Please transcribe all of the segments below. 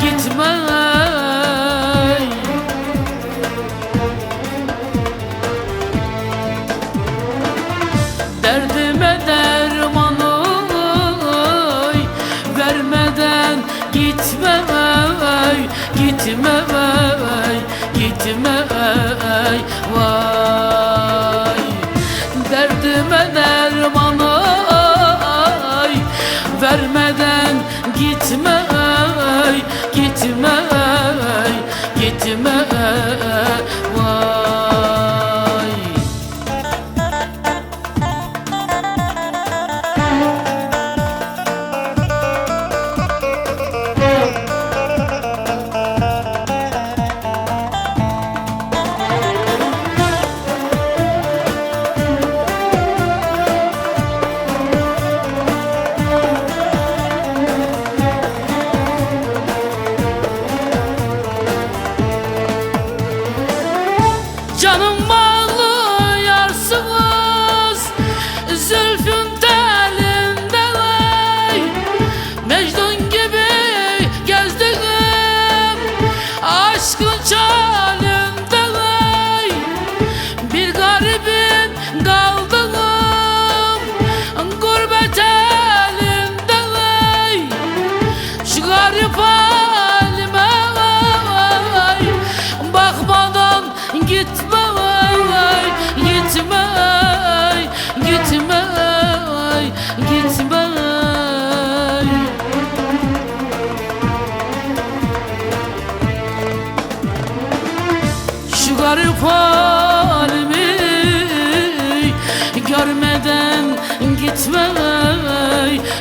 gitme Derdime derman oy gitme Gitme Gitme Vay. Derdime derman oy Vermeden gitme gitme gitme canım var. halimi Görmeden gitme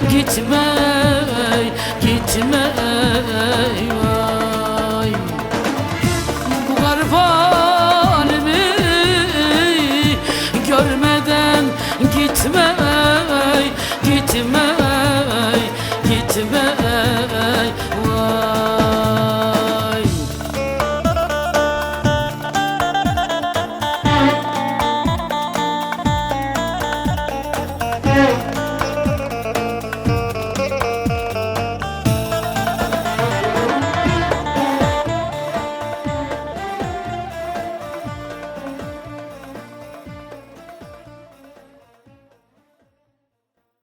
Gitme Gitme. Bu garip Görmeden gitme Gitme Gitme